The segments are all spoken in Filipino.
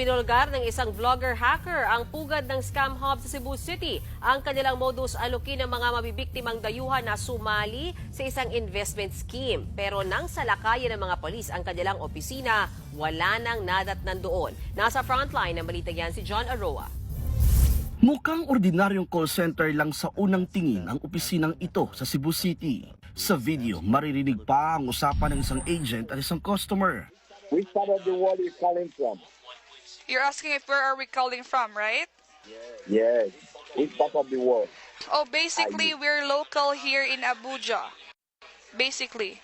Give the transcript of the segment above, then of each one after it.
Ipinulgar ng isang vlogger hacker ang pugad ng scam hub sa Cebu City. Ang kanilang modus aloki ng mga mabibiktimang dayuhan na sumali sa isang investment scheme. Pero nang salakayan ng mga polis ang kanilang opisina, wala nang nadatnan doon. Nasa frontline ng balita yan si John Aroa. Mukhang ordinaryong call center lang sa unang tingin ang opisinang ito sa Cebu City. Sa video, maririnig pa ang usapan ng isang agent at isang customer. Which part of the world are you calling from? You're asking if where are we calling from, right? Yes. Which part of the world? Oh, basically we're local here in Abuja. Basically.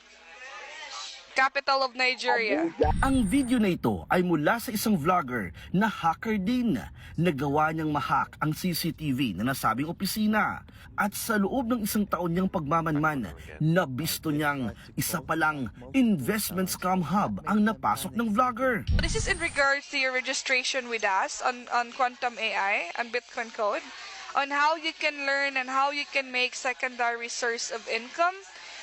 Capital of Nigeria. Ang video na ito ay mula sa isang vlogger na hacker din. Nagawa niyang mahack ang CCTV na nasabing opisina. At sa loob ng isang taon niyang pagmamanman, nabisto niyang isa palang investment scam hub ang napasok ng vlogger. This is in regards to your registration with us on, on Quantum AI and Bitcoin Code on how you can learn and how you can make secondary source of income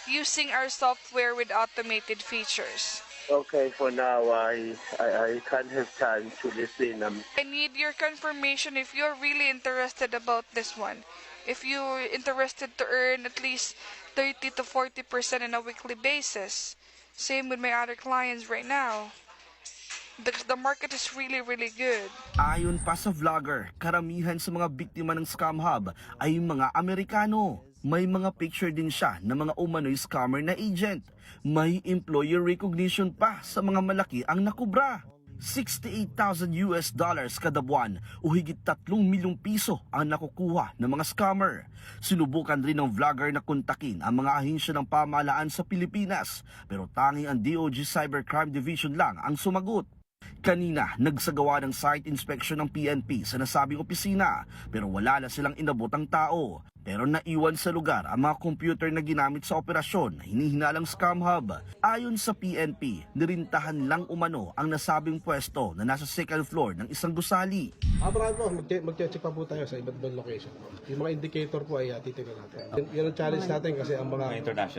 using our software with automated features. Okay, for now, I, I, I can't have time to listen. Um, I need your confirmation if you're really interested about this one. If you're interested to earn at least 30 to 40% on a weekly basis. Same with my other clients right now. The, the market is really, really good. Ayon pa sa vlogger, karamihan sa mga biktima ng scam hub ay mga Amerikano. May mga picture din siya ng mga umano'y scammer na agent. May employer recognition pa sa mga malaki ang nakubra. 68,000 US dollars kada buwan o higit 3 milyong piso ang nakukuha ng mga scammer. Sinubukan rin ng vlogger na kontakin ang mga ahensya ng pamahalaan sa Pilipinas pero tanging ang DOG Cybercrime Division lang ang sumagot. Kanina, nagsagawa ng site inspection ng PNP sa nasabing opisina pero wala na silang inabot ang tao. Pero naiwan sa lugar ang mga computer na ginamit sa operasyon na hinihinalang scam hub. Ayon sa PNP, nirintahan lang umano ang nasabing pwesto na nasa second floor ng isang gusali. Ah, marami po. Mag- Mag-check pa po tayo sa iba't ibang location. Yung mga indicator po ay uh, titignan natin. Yun, yun ang challenge natin kasi ang mga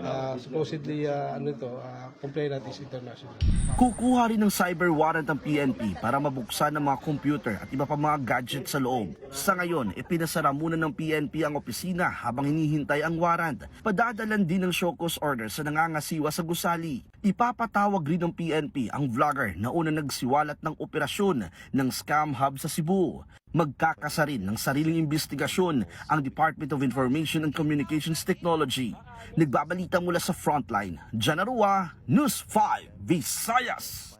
ah, supposedly uh, ano ito, uh, complainant is international. Kukuha rin ng cyber warrant ang PNP para mabuksan ang mga computer at iba pa mga gadget sa loob. Sa ngayon, ipinasara muna ng PNP ang opisina habang hinihintay ang warrant. Padadalan din ng show cause order sa nangangasiwa sa gusali. Ipapatawag rin ng PNP ang vlogger na una nagsiwalat ng operasyon ng scam hub sa Cebu. Magkakasa rin ng sariling investigasyon ang Department of Information and Communications Technology. Nagbabalita mula sa frontline, Janarua, News 5, Visayas.